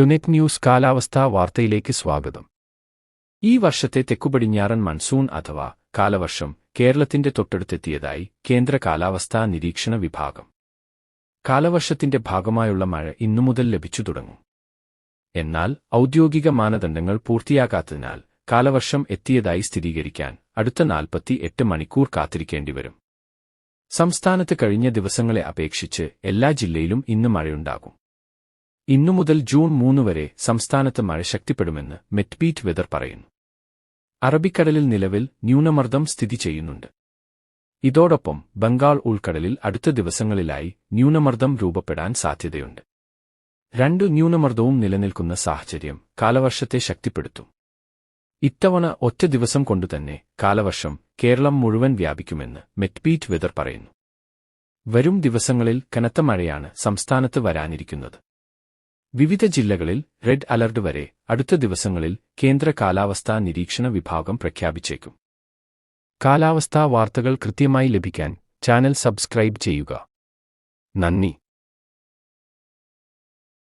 ടുനെറ്റ് news കാലാവസ്ഥാ വാർത്തയിലേക്ക് സ്വാഗതം. ഈ വർഷത്തെ തെക്കുപടിഞ്ഞാറൻ മൺസൂൺ അഥവാ കാലവർഷം കേരളത്തിന്റെ തൊട്ടടുത്തെത്തിയതായി കേന്ദ്ര കാലാവസ്ഥാ നിരീക്ഷണ വിഭാഗം. കാലവർഷത്തിന്റെ ഭാഗമായുള്ള മഴ ഇന്നുമുതൽ ലഭിച്ചു തുടങ്ങും എന്നാൽ ഔദ്യോഗിക മാനദണ്ഡങ്ങൾ പൂർത്തിയാകാത്തതിനാൽ കാലവർഷം എത്തിയതായി സ്ഥിരീകരിക്കാൻ അടുത്ത നാൽപ്പത്തി എട്ട് മണിക്കൂർ കാത്തിരിക്കേണ്ടിവരും. സംസ്ഥാനത്ത് കഴിഞ്ഞ ദിവസങ്ങളെ അപേക്ഷിച്ച് എല്ലാ ജില്ലയിലും ഇന്ന് മഴയുണ്ടാകും. ഇന്നു മുതൽ ജൂൺ മൂന്ന് വരെ സംസ്ഥാനത്ത് മഴ ശക്തിപ്പെടുമെന്ന് മെറ്റ്ബീറ്റ് വെതർ പറയുന്നു. അറബിക്കടലിൽ നിലവിൽ ന്യൂനമർദ്ദം സ്ഥിതി ചെയ്യുന്നുണ്ട്. ഇതോടൊപ്പം ബംഗാൾ ഉൾക്കടലിൽ അടുത്ത ദിവസങ്ങളിലായി ന്യൂനമർദ്ദം രൂപപ്പെടാൻ സാധ്യതയുണ്ട്. രണ്ടു ന്യൂനമർദ്ദവും നിലനിൽക്കുന്ന സാഹചര്യം കാലവർഷത്തെ ശക്തിപ്പെടുത്തും. ഇത്തവണ ഒറ്റ ദിവസം കൊണ്ടുതന്നെ കാലവർഷം കേരളം മുഴുവൻ വ്യാപിക്കുമെന്ന് മെറ്റ്പീറ്റ് വെതർ പറയുന്നു. വരും ദിവസങ്ങളിൽ കനത്ത മഴയാണ് സംസ്ഥാനത്ത് വരാനിരിക്കുന്നത്. വിവിധ ജില്ലകളിൽ റെഡ് അലർട്ട് വരെ അടുത്ത ദിവസങ്ങളിൽ കേന്ദ്ര കാലാവസ്ഥാ നിരീക്ഷണ വിഭാഗം പ്രഖ്യാപിച്ചേക്കും. കാലാവസ്ഥാ വാർത്തകൾ കൃത്യമായി ലഭിക്കാൻ ചാനൽ സബ്സ്ക്രൈബ് ചെയ്യുക. നന്ദി.